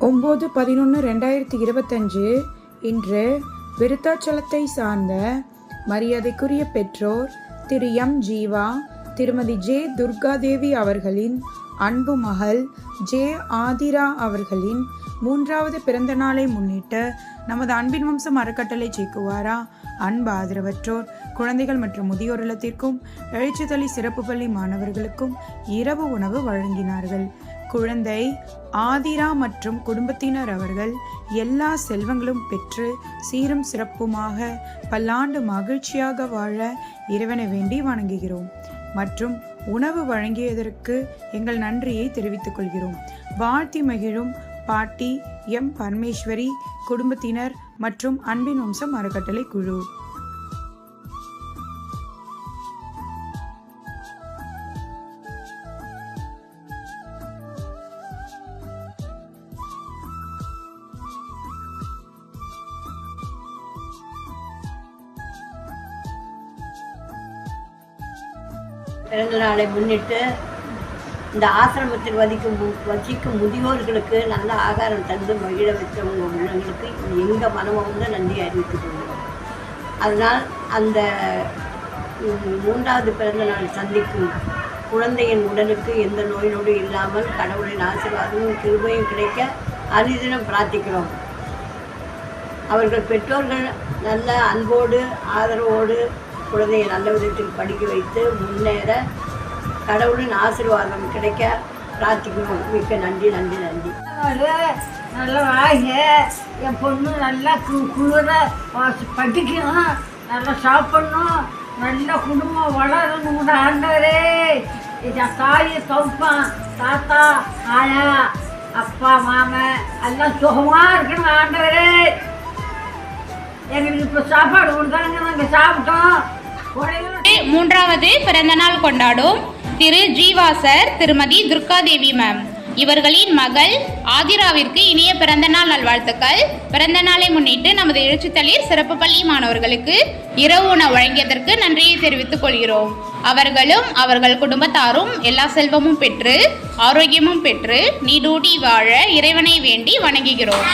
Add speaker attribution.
Speaker 1: ஒம்பது பதினொன்று ரெண்டாயிரத்தி இருபத்தஞ்சு இன்று விருத்தாச்சலத்தை சார்ந்த மரியாதைக்குரிய பெற்றோர் திரு எம். ஜீவா திருமதி ஜே. துர்காதேவி அவர்களின் அன்பு மகள் ஜே. ஆதிரா அவர்களின் மூன்றாவது பிறந்த நாளை முன்னிட்டு நமது அன்பின் வம்சம் அறக்கட்டளை சேக்குவாரா அன்பு ஆதரவற்றோர் குழந்தைகள் மற்றும் முதியோர் இல்லத்திற்கும் எழுச்சித்தளி சிறப்பு பள்ளி மாணவர்களுக்கும் இரவு உணவு வழங்கினார்கள். குழந்தை ஆதிரா மற்றும் குடும்பத்தினர் அவர்கள் எல்லா செல்வங்களும் பெற்று சீரும் சிறப்புமாக பல்லாண்டு மகிழ்ச்சியாக வாழ இறைவனை வேண்டி வணங்குகிறோம். மற்றும் உணவு வழங்கியதற்கு எங்கள் நன்றியை தெரிவித்துக் கொள்கிறோம். வாழ்த்தி மகிழும் பாட்டி எம் பரமேஸ்வரி குடும்பத்தினர் மற்றும் அன்பின் வம்சம் அறக்கட்டளை குழு.
Speaker 2: பிறந்த நாளை முன்னிட்டு இந்த ஆசிரமத்தில் வதிக்கும் வசிக்கும் முதியோர்களுக்கு நல்ல ஆகாரம் தந்து மகிழ வச்சவங்க உள்ளவங்களுக்கு எங்கள் மனமும் வந்து நன்றி அறிவித்துக் கொள்வோம் அதனால் அந்த மூன்றாவது பிறந்த நாள் சந்திக்கும் குழந்தையின் உடலுக்கு எந்த நோய் நொடி இல்லாமல் கடவுளின் ஆசீர்வாதமும் கிருபையும் கிடைக்க அரிதினம் பிரார்த்திக்கிறோம். அவர்கள் பெற்றோர்கள் நல்ல அன்போடு ஆதரவோடு குழந்தையை நல்ல விதத்தில் படிக்க வைத்து முன்னேற கடவுளின் ஆசீர்வாதம் கிடைக்க பிரார்த்திக்கணும் மிக்க நன்றி நன்றி நன்றி.
Speaker 3: நல்லா வாங்க என் பொண்ணு நல்லா கு குளிர வாசி- படிக்கணும் நல்லா சாப்பிடணும் நல்ல குடும்பம் வளரணும் கூட ஆண்டவரே. என் தாயை தோப்பான் தாத்தா ஆயா அப்பா மாமன் எல்லாம் சுகமாக இருக்கணும் ஆண்டவரே. எங்களுக்கு இப்போ சாப்பாடு கொடுத்தாங்க நாங்கள் சாப்பிட்டோம். உடனே
Speaker 4: மூன்றாவது பிறந்தநாள் கொண்டாடும் திரு ஜீவாசர் திருமதி துர்காதேவி மேம் இவர்களின் மகள் ஆதிராவிற்கு இனிய பிறந்தநாள் நல்வாழ்த்துக்கள். பிறந்த நாளை முன்னிட்டு நமது எழுச்சித்தளிர் சிறப்பு பள்ளி மாணவர்களுக்கு இரவு உணவு வழங்கியதற்கு நன்றியை தெரிவித்துக் கொள்கிறோம். அவர்களும் அவர்கள் குடும்பத்தாரும் எல்லா செல்வமும் பெற்று ஆரோக்கியமும் பெற்று நீடூடி வாழ இறைவனை வேண்டி வணங்குகிறோம்.